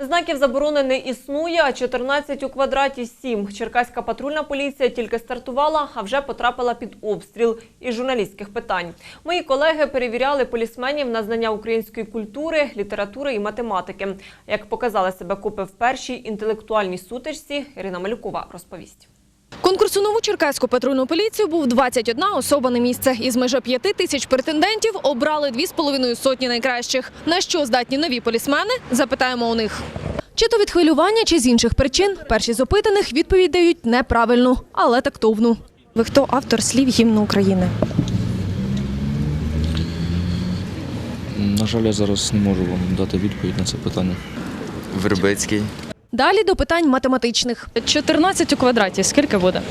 Знаків заборони не існує, а 14 у квадраті 7. Черкаська патрульна поліція тільки стартувала, а вже потрапила під обстріл із журналістських питань. Мої колеги перевіряли полісменів на знання української культури, літератури і математики. Як показали себе копи в першій інтелектуальній сутичці, Ірина Малюкова розповість. Конкурсу нову черкаську патрульну поліцію був 21 особа на місце. Із межа 5 тисяч претендентів обрали 2,5 сотні найкращих. На що здатні нові полісмени? Запитаємо у них. Чи то від хвилювання, чи з інших причин. Перші з опитаних відповідь дають неправильну, але тактовну. Ви хто автор слів гімну України? На жаль, я зараз не можу вам дати відповідь на це питання. Вербицький. Далі до питань математичних. 14 у квадраті. Скільки буде?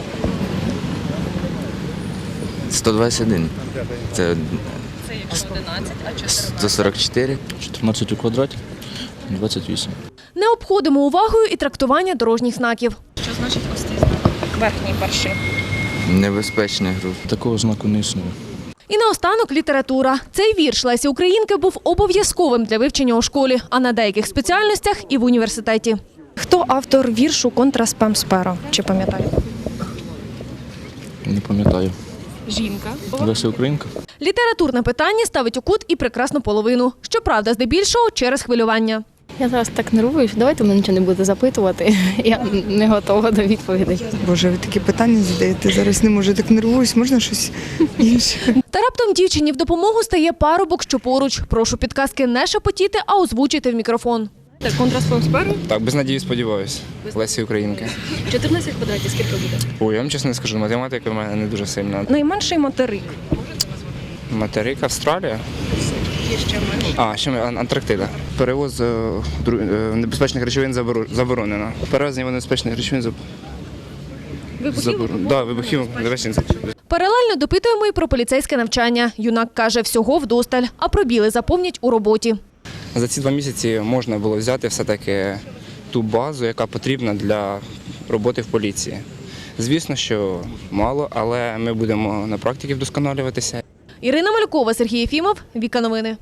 121. Це 144. 14 у квадраті 28. Не обходимо увагою і трактування дорожніх знаків. Що значить ось цей знак? Верхній перший. Небезпечний груп. Такого знаку не існує. І наостанок література. Цей вірш Лесі Українки був обов'язковим для вивчення у школі, а на деяких спеціальностях і в університеті. Хто автор віршу Контра спам сперо? Чи пам'ятаєте? Не пам'ятаю. Жінка. Леся Українка? Літературне питання ставить у кут і прекрасну половину. Щоправда, здебільшого через хвилювання. Я зараз так нервуюсь. Давайте мене нічого не будете запитувати. Я не готова до відповідей. Боже, ви такі питання задаєте. Зараз не можу так нервуюсь. Можна щось інше? Та раптом дівчині в допомогу стає парубок, що поруч. Прошу підказки не шепотіти, а озвучити в мікрофон. Контра спам сперу? Так, без надії сподіваюся. Лесі Українки. 14 квадратів скільки буде? Ой, я вам чесно не скажу, математика в мене не дуже сильна. Найменший материк. Материк Австралія. А, ще ми- Ан- Антарктида. Перевоз е, дру- е, небезпечних речовин заборо- заборонено. Перевезення небезпечних речовин заб... Забор- Да, вибухів небезпечних. Паралельно допитуємо і про поліцейське навчання. Юнак каже, всього вдосталь, а пробіли заповнять у роботі. За ці два місяці можна було взяти все-таки ту базу, яка потрібна для роботи в поліції. Звісно, що мало, але ми будемо на практиці вдосконалюватися. Ірина Малюкова, Сергій Єфімов, Віка Новини.